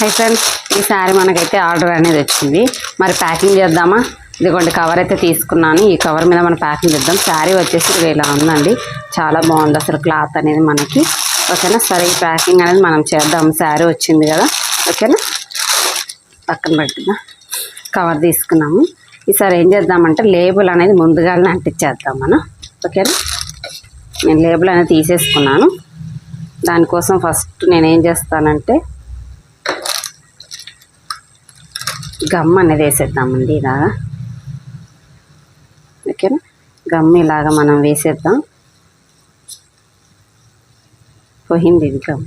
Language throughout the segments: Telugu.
హై ఫ్రెండ్స్ ఈ శారీ మనకైతే ఆర్డర్ అనేది వచ్చింది. మరి ప్యాకింగ్ చేద్దామా? ఇదిగోండి కవర్ అయితే తీసుకున్నాను. ఈ కవర్ మీద మనం ప్యాకింగ్ చేద్దాం. శారీ వచ్చేసి ఇలా ఉందండి. చాలా బాగుంది అసలు క్లాత్ అనేది మనకి. ఓకేనా? సరే ఈ ప్యాకింగ్ అనేది మనం చేద్దాం. శారీ వచ్చింది కదా. ఓకేనా? పక్కన పెట్టుదా కవర్ తీసుకున్నాము. ఈసారి ఏం చేద్దామంటే లేబుల్ అనేది ముందుగానే అంటించేద్దాం మనం ఓకేనా? నేను లేబుల్ అనేది తీసేసుకున్నాను. దానికోసం ఫస్ట్ నేను ఏం చేస్తానంటే గమ్ అనేది వేసేద్దామండి ఇలాగా. ఓకేనా? గమ్ ఇలాగా మనం వేసేద్దాం. పోయింది ఇది గమ్.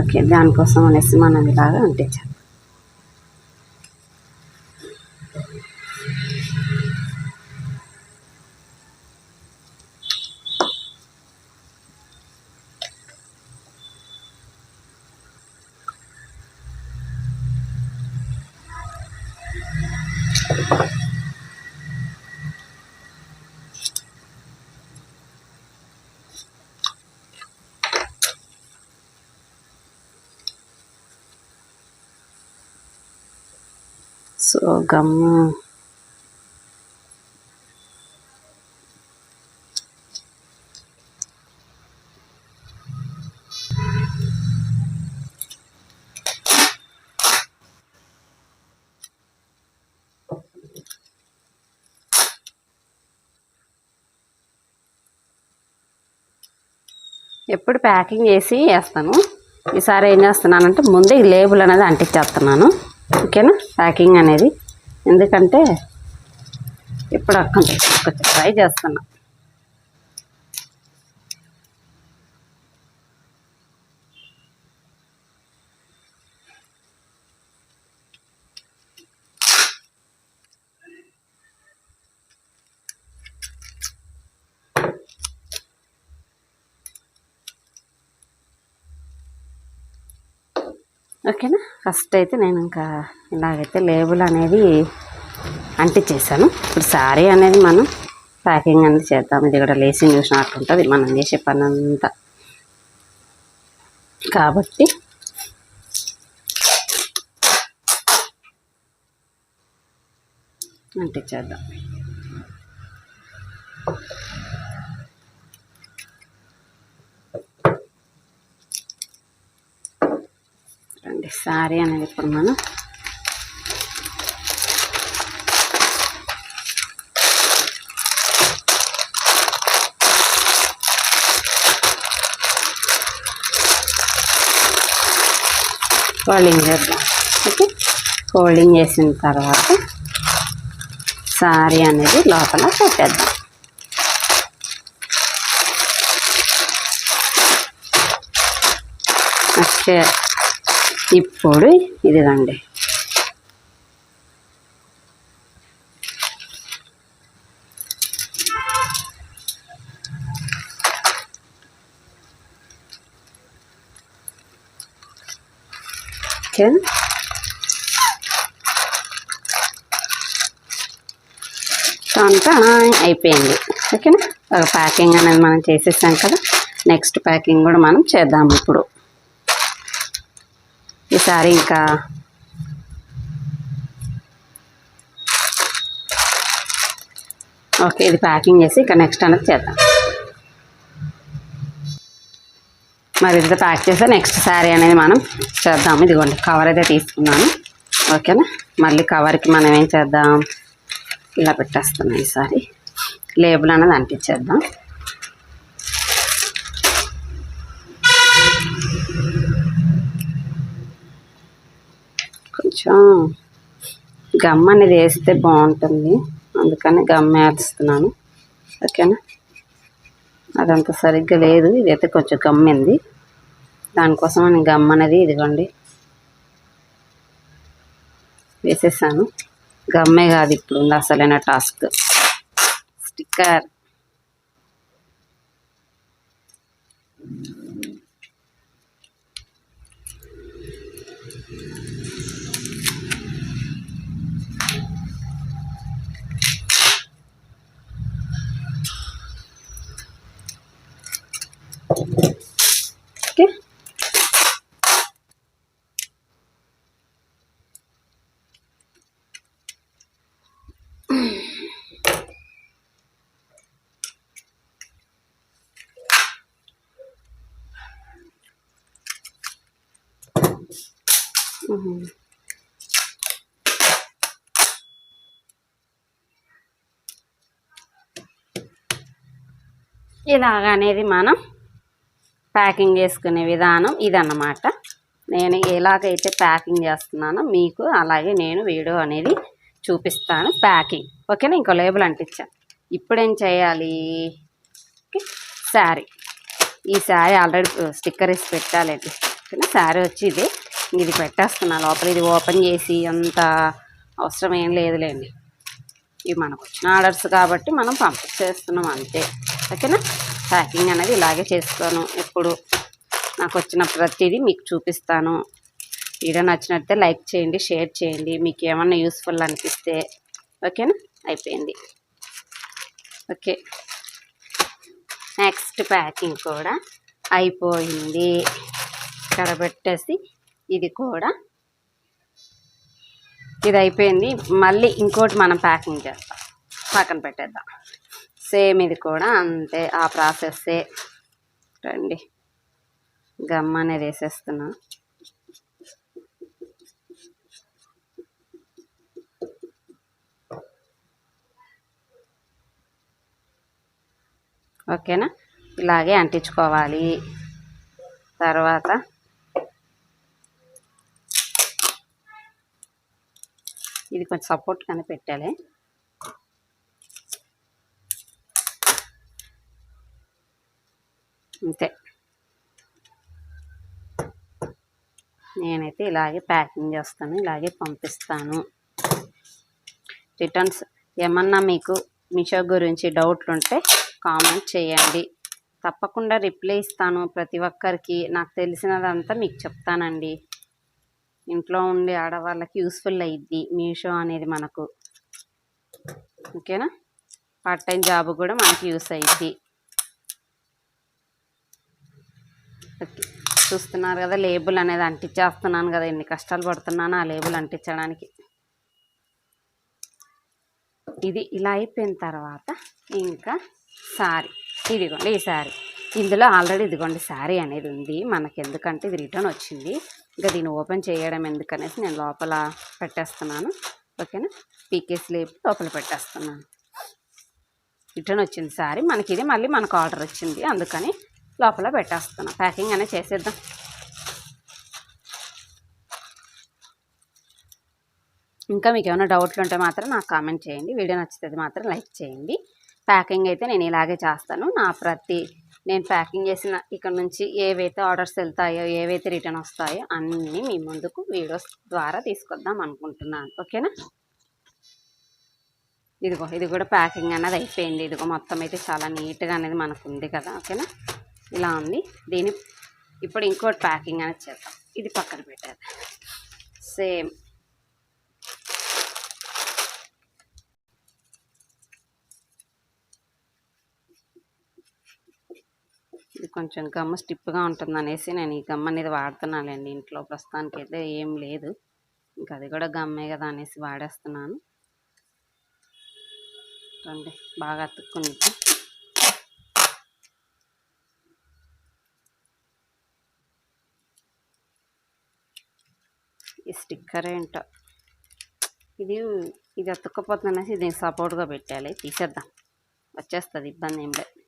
ఓకే దానికోసం అనేసి మనం ఇలాగా అంటించాం సో గమ్ ఎప్పుడు ప్యాకింగ్ చేసి వేస్తాను. ఈసారి ఏం చేస్తున్నానంటే ముందే లేబుల్ అనేది అంటించేస్తున్నాను. ఓకేనా? ప్యాకింగ్ అనేది. ఎందుకంటే ఇప్పుడు కొంచెం ట్రై చేస్తున్నా. ఓకేనా? ఫస్ట్ అయితే నేను ఇంకా ఇలాగైతే లేబుల్ అనేది అంటించేసాను ఇప్పుడు శారీ అనేది మనం ప్యాకింగ్ అనేది చేద్దాం. ఇది కూడా లేసింగ్ చూసినట్టు ఉంటుంది. మనం చేసే పని అంతా కాబట్టి అంటించేద్దాం. రండి శారీ అనేది ఇప్పుడు మనం ఫోల్డింగ్ చేద్దాం. ఓకే? ఫోల్డింగ్ చేసిన తర్వాత శారీ అనేది లోపల పెట్టేద్దాం. ఓకే. ఇప్పుడు ఇదిగండి. ఓకే. టంట అయిపోయింది. ఓకేనా? ఒక ప్యాకింగ్ అనేది మనం చేసేసాం కదా. నెక్స్ట్ ప్యాకింగ్ కూడా మనం చేద్దాం ఇప్పుడు. ఈసారి ఇంకా. ఓకే ఇది ప్యాకింగ్ చేసి ఇక నెక్స్ట్ అనేది చేద్దాం. మరి ఇది ప్యాక్ చేస్తే నెక్స్ట్ శారీ అనేది మనం చేద్దాం. ఇదిగోండి కవర్ అయితే తీసుకున్నాను. ఓకేనా మళ్ళీ కవర్కి మనం ఏం చేద్దాం? ఇలా పెట్టేస్తున్నాం ఈసారి లేబుల్ అనేది అంటించేద్దాం. కొంచెం గమ్ అనేది వేస్తే బాగుంటుంది. అందుకని గమ్ వేస్తున్నాను ఓకేనా? అదంత సరిగ్గా లేదు. ఇదైతే కొంచెం గమ్మింది. దానికోసం నేను గమ్ అనేది ఇదిగోండి. వేసేసాను. గమ్మే కాదు ఇప్పుడు ఉంది అసలైన టాస్క్. స్టిక్కర్. ఇలాగ అనేది మనం ప్యాకింగ్ చేసుకునే విధానం ఇదన్నమాట. నేను ఎలాగైతే ప్యాకింగ్ చేస్తున్నానో మీకు అలాగే నేను వీడియో అనేది చూపిస్తాను ప్యాకింగ్. ఓకేనా? ఇంకో లేబుల్ అంటించాను ఇప్పుడు ఏం చేయాలి శారీ. ఈ శారీ ఆల్రెడీ స్టిక్కర్ వేసి పెట్టాలండి శారీ వచ్చి ఇది. ఇది పెట్టేస్తున్నా లోపల ఇది ఓపెన్ చేసి అంత అవసరం ఏం లేదులేండి. ఇవి మనకు వచ్చిన ఆర్డర్స్ కాబట్టి మనం పంపించేస్తున్నాం అంతే. ఓకేనా? ప్యాకింగ్ అనేది ఇలాగే చేసుకోను ఎప్పుడు నాకు వచ్చిన ప్రతిదీ మీకు చూపిస్తాను. వీడియో నచ్చినట్టే లైక్ చేయండి షేర్ చేయండి. మీకు ఏమన్నా యూస్ఫుల్ అనిపిస్తే ఓకేనా? అయిపోయింది. ఓకే. నెక్స్ట్ ప్యాకింగ్ కూడా అయిపోయింది. ఇక్కడ పెట్టేసి ఇది కూడా. ఇది అయిపోయింది. మళ్ళీ ఇంకోటి మనం ప్యాకింగ్ చేస్తాం. పక్కన పెట్టేద్దాం. సేమ్ ఇది కూడా. అంతే. ఆ ప్రాసెస్సే రండి. గమ్ అనేది వేసేస్తున్నా. ఓకేనా? ఇలాగే అంటించుకోవాలి. తర్వాత ఇది కొంచెం సపోర్ట్ కానీ పెట్టాలి. అంతే. నేనైతే ఇలాగే ప్యాకింగ్ చేస్తాను ఇలాగే పంపిస్తాను. రిటర్న్స్ ఏమన్నా మీకు మీషో గురించి డౌట్లు ఉంటే కామెంట్ చేయండి. తప్పకుండా రిప్లై ఇస్తాను ప్రతి ఒక్కరికి. నాకు తెలిసినదంతా మీకు చెప్తానండి. ఇంట్లో ఉండే ఆడవాళ్ళకి యూస్ఫుల్ అయ్యిద్ది మీషో అనేది మనకు. ఓకేనా? పార్ట్ టైం జాబ్ కూడా మనకి యూస్ అయ్యిద్ది. ఓకే. చూస్తున్నారు కదా లేబుల్ అనేది అంటించేస్తున్నాను కదా ఎన్ని కష్టాలు పడుతున్నాను ఆ లేబుల్ అంటించడానికి. ఇది ఇలా అయిపోయిన తర్వాత ఇంకా సారీ ఇదిగోండి ఈ శారీ ఇందులో ఆల్రెడీ ఇదిగోండి శారీ అనేది ఉంది. మనకి ఎందుకంటే ఇది రిటర్న్ వచ్చింది. ఇంకా దీన్ని ఓపెన్ చేయడం ఎందుకనేసి నేను లోపల పెట్టేస్తున్నాను. ఓకేనా? పీకేస్ లేపి లోపల పెట్టేస్తున్నాను. రిటర్న్ వచ్చింది సారీ. మనకి ఇది మళ్ళీ మనకు ఆర్డర్ వచ్చింది. అందుకని లోపల పెట్టేస్తున్నాను ప్యాకింగ్ అనేది చేసేద్దాం. ఇంకా మీకు ఏమైనా డౌట్లు ఉంటే మాత్రం నాకు కామెంట్ చేయండి. వీడియో నచ్చితే మాత్రం లైక్ చేయండి. ప్యాకింగ్ అయితే నేను ఇలాగే చేస్తాను. నా ప్రతి నేను ప్యాకింగ్ చేసిన ఇక్కడ నుంచి ఏవైతే ఆర్డర్స్ వెళ్తాయో ఏవైతే రిటర్న్ వస్తాయో అన్నీ మీ ముందుకు వీడియోస్ ద్వారా తీసుకొద్దాం అనుకుంటున్నాను. ఓకేనా? ఇదిగో ఇది కూడా ప్యాకింగ్ అనేది అయిపోయింది. ఇదిగో మొత్తం అయితే చాలా నీట్గా అనేది మనకు ఉంది కదా ఓకేనా? ఇలా ఉంది. దీని ఇప్పుడు ఇంకోటి ప్యాకింగ్ అనేది చేద్దాం. ఇది పక్కన పెట్టేది సేమ్. ఇది కొంచెం గమ్మ స్టిప్గా ఉంటుంది అనేసి నేను ఈ గమ్ అనేది వాడుతున్నానండి ఇంట్లో. ప్రస్తుతానికి అయితే ఏం లేదు. ఇంకా అది కూడా గమ్మే కదా అనేసి వాడేస్తున్నాను. రండి బాగా అతుక్కుని ఈ స్టిక్కర్ ఏంటో. ఇది ఇది అతుక్కపోతుంది అనేసి దీనికి సపోర్ట్గా పెట్టాలి. తీసేద్దాం. వచ్చేస్తుంది ఇబ్బంది ఏం లేదు.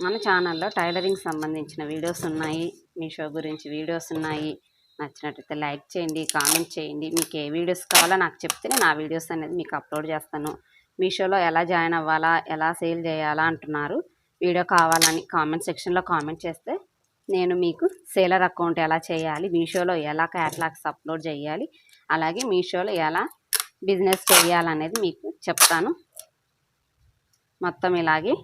మన ఛానల్లో టైలరింగ్ సంబంధించిన వీడియోస్ ఉన్నాయి మీషో గురించి వీడియోస్ ఉన్నాయి. నచ్చినట్టయితే లైక్ చేయండి కామెంట్ చేయండి. మీకు ఏ వీడియోస్ కావాలో నాకు చెప్తే నేను ఆ వీడియోస్ అనేది మీకు అప్లోడ్ చేస్తాను. మీషోలో ఎలా జాయిన్ అవ్వాలా ఎలా సేల్ చేయాలా అంటున్నారు. వీడియో కావాలని కామెంట్ సెక్షన్లో కామెంట్ చేస్తే నేను మీకు సేలర్ అకౌంట్ ఎలా చేయాలి మీషోలో ఎలా క్యాట్లాగ్స్ అప్లోడ్ చేయాలి అలాగే మీషోలో ఎలా బిజినెస్ చేయాలనేది మీకు చెప్తాను. మొత్తం ఇలాగే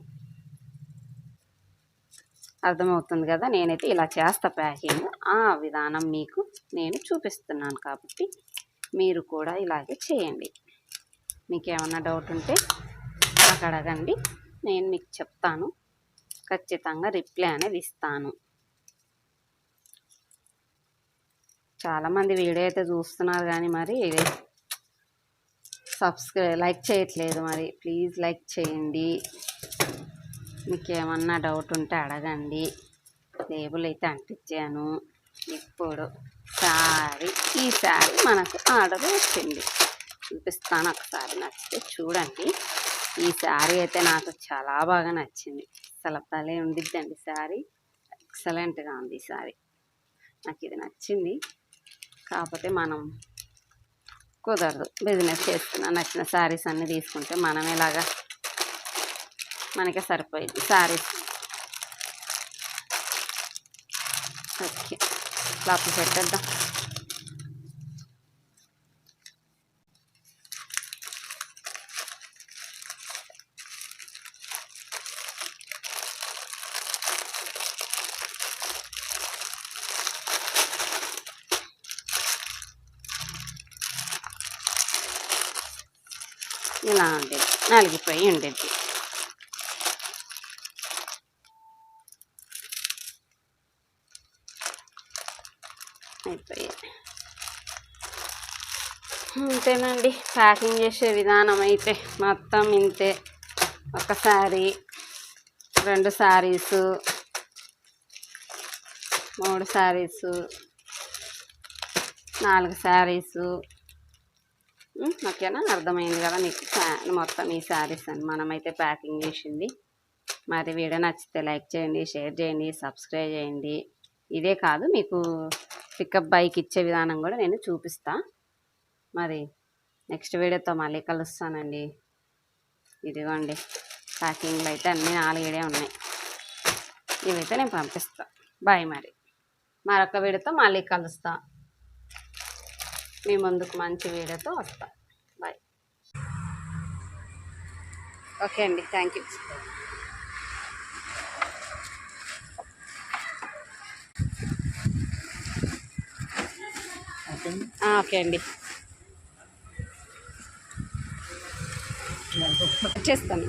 అర్థమవుతుంది కదా? నేనైతే ఇలా చేస్తా ప్యాకింగ్. ఆ విధానం మీకు నేను చూపిస్తున్నాను కాబట్టి మీరు కూడా ఇలాగే చేయండి. మీకు ఏమన్నా డౌట్ ఉంటే నాకు అడగండి. నేను మీకు చెప్తాను. ఖచ్చితంగా రిప్లై అనేది ఇస్తాను. చాలామంది వీడియో అయితే చూస్తున్నారు కానీ మరి సబ్స్క్రైబ్ లైక్ చేయట్లేదు మరి. ప్లీజ్ లైక్ చేయండి. మీకు ఏమన్నా డౌట్ ఉంటే అడగండి. లేబుల్ అయితే అంటించాను. ఇప్పుడు శారీ ఈ శారీ మనకు ఆర్డర్ వచ్చింది. చూపిస్తాను ఒకసారి నచ్చితే చూడండి. ఈ శారీ అయితే నాకు చాలా బాగా నచ్చింది. అసలు భలే ఉండిద్దండి శారీ ఎక్సలెంట్గా ఉంది ఈ శారీ నాకు ఇది నచ్చింది. కాకపోతే మనం కుదరదు. బిజినెస్ చేస్తున్నా నచ్చిన శారీస్ అన్నీ తీసుకుంటే మనం ఇలాగా మనకే సరిపోయింది శారీస్ ఓకే లోపల పెట్టేద్దాం ఇలా ఉండేది నలిగిపోయి ఉండేది అయిపోయాయి అంతేనండి. ప్యాకింగ్ చేసే విధానం అయితే మొత్తం ఇంతే. ఒక శారీ రెండు శారీసు మూడు శారీసు నాలుగు శారీసు. ఓకేనా అర్థమైంది కదా మీకు మొత్తం ఈ శారీస్ అని మనమైతే ప్యాకింగ్ చేసింది. మరి వీడియో నచ్చితే లైక్ చేయండి షేర్ చేయండి సబ్స్క్రైబ్ చేయండి. ఇదే కాదు మీకు పికప్ బైక్ ఇచ్చే విధానం కూడా నేను చూపిస్తా. మరి నెక్స్ట్ వీడియోతో మళ్ళీ కలుస్తానండి. ఇదిగోండి ప్యాకింగ్లో అయితే అన్నీ నాలుగేడే ఉన్నాయి. ఇవైతే నేను పంపిస్తా. బాయ్ మరి. మరొక వీడియోతో మళ్ళీ కలుస్తా. మీ ముందుకు మంచి వీడియోతో వస్తా. బాయ్. ఓకే అండి థ్యాంక్ యూ. ఓకే అండి. చేస్తాను.